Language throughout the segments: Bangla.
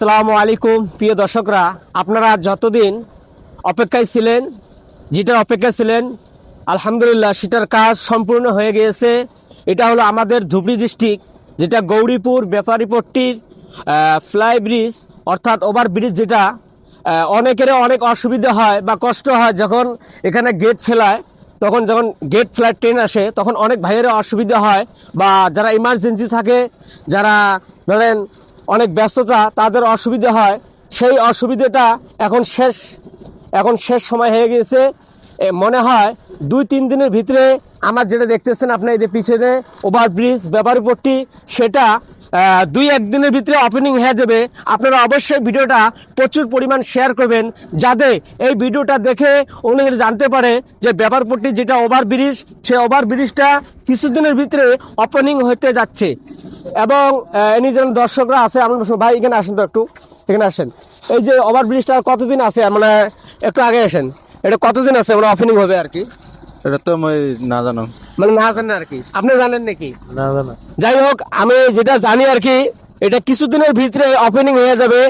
আসসালামু আলাইকুম, প্রিয় দর্শকরা। আপনারা যতদিন অপেক্ষায় ছিলেন, যেটার অপেক্ষায় ছিলেন, আলহামদুলিল্লাহ সেটার কাজ সম্পূর্ণ হয়ে গিয়েছে। এটা হলো আমাদের ধুবড়ি ডিস্ট্রিক্ট যেটা গৌরীপুর ব্যাপারীপট্টির ফ্লাই ব্রিজ অর্থাৎ ওভার ব্রিজ যেটা অনেকেরও অনেক অসুবিধা হয় বা কষ্ট হয় যখন এখানে গেট ফেলায়। তখন যখন গেট ফ্লাইট ট্রেন আসে, তখন অনেক ভাইয়েরও অসুবিধা হয় বা যারা ইমার্জেন্সি থাকে, যারা ধরেন অনেক ব্যস্ততা, তাদের অসুবিধা হয়। সেই অসুবিধাটা এখন শেষ এখন শেষ সময় হয়ে গিয়েছে। মনে হয় দুই, তিন দিনের ভিতরে আমার যেটা দেখতেছেন আপনার এদের পিছনে ওভার ব্রিজ ব্যাপারীপট্টি সেটা দুই একদিনের ভিতরে ওপেনিং হয়ে যাবে। আপনারা অবশ্যই ভিডিওটা প্রচুর পরিমাণ শেয়ার করবেন, যাতে এই ভিডিওটা দেখে উনি জানতে পারে যে ব্যাপারপট্টি যেটা ওভার ব্রিজ সে ওভার ব্রিজটা কিছুদিনের ভিতরে ওপেনিং হতে যাচ্ছে। এবং এনি যেন দর্শকরা আছে আমরা ভাই এখানে আসেন তো একটু এখানে আসেন। এই যে ওভার ব্রিজটা কতদিন আছে? মানে একটু আগে আসেন। এটা কতদিন আছে? মানে ওপেনিং হবে আর কি। এটা তো মই না জানো। মানে না জানেন আর কি। আপনি জানেন নাকি? না জানো। যাই হোক আমি যেটা জানি আর কি এটা কিছুদিনের ভিতরে ওপেনিং হয়ে যাবে।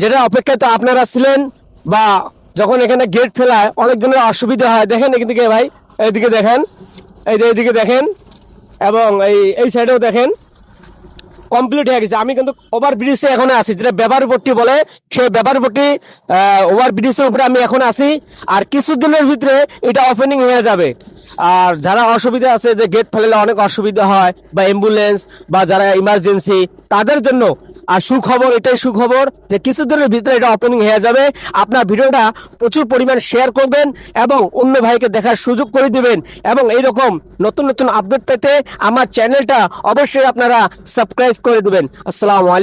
যেটা অপেক্ষায় তো আপনারা ছিলেন বা যখন এখানে গেট ফেলায় অনেকজনের অসুবিধা হয়। দেখেন এদিকে ভাই এইদিকে দেখেন এই যে এইদিকে দেখেন এবং এই এই সাইডেও দেখেন। কমপ্লিট হয়ে গেছে। আমি কিন্তু ওভার ব্রিজে এখন আছি। যেটা ব্যাপারপট্টি বলে, সেই ব্যাপারপট্টি ওভার ব্রিজের উপরে আমি এখন আছি। আর কিছুদিনের ভিতরে এটা ওপেনিং হয়ে যাবে। আর যারা অসুবিধা আছে যে গেট ফেলে অনেক অসুবিধা হয়, বা অ্যাম্বুলেন্স বা যারা ইমার্জেন্সি তাদের জন্য আর সুখবর, এটাই সুখবর যে কিছুদিনের ভিতরে এটা ওপেনিং হয়ে যাবে। আপনার ভিডিওটা প্রচুর পরিমাণ শেয়ার করবেন এবং অন্য ভাইকে দেখার সুযোগ করে দিবেন। এবং এইরকম নতুন নতুন আপডেট পেতে আমার চ্যানেলটা অবশ্যই আপনারা সাবস্ক্রাইব করে দিবেন। আসসালামু আলাইকুম।